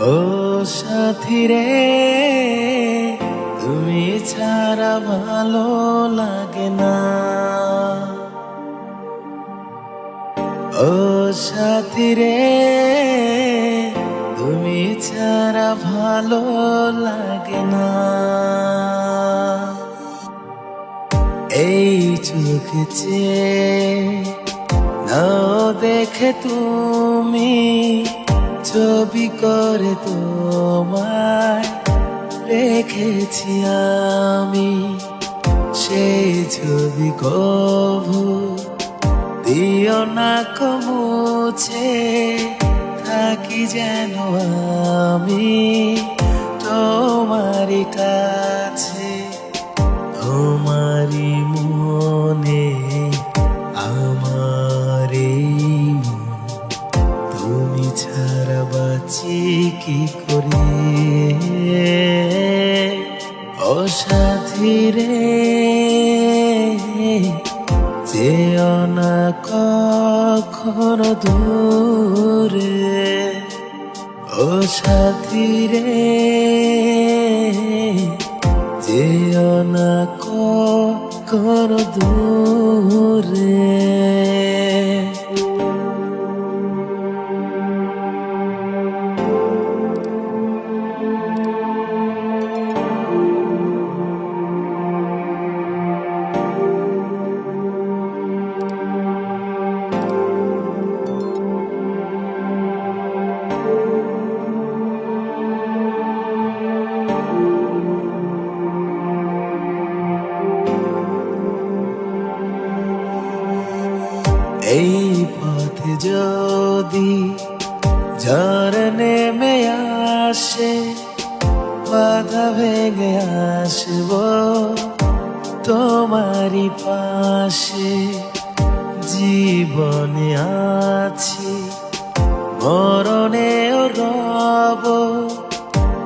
ও সাথী রে, তুমি ছাড়া ভালো লাগে না। ও সাথী রে, তুমি ছাড়া ভালো লাগে না। এই চোখে নাও দেখে তুমি ছবি করে তোমায় রেখেছি আমি। সেই ছবি কভু দিও না কমুছে থাকি যেন আমি তোমারই কাছে। ও সাথী রে যেও না কখনো দূরে। ও সাথী রে যেও না কখনো দূরে। এই পথে যদি ঝড় নেমে আসে, বাধা ভেঙে আসব তোমারি পাশে। জীবনে আছি, মরণেও রব,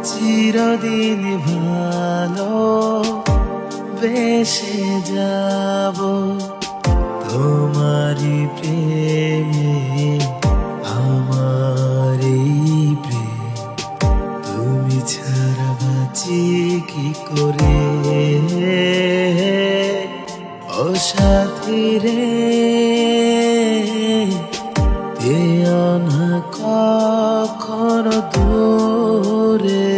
চিরদিন ভালো বেসে যাব। তোমারি প্রেমে আমার এই প্রেম। তুমি ছাড়া বাঁচি কি করে? ও সাথী রে না কখনো দূরে।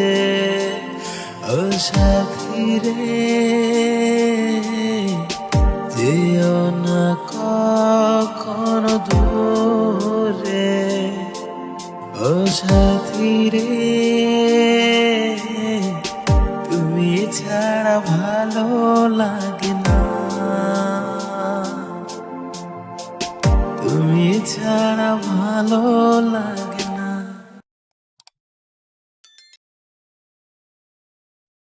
ও সাথী রে যেও না কখনো রে। তুমি ছাড়া ভালো লাগে না। তুমি ছাড়া ভালো লাগে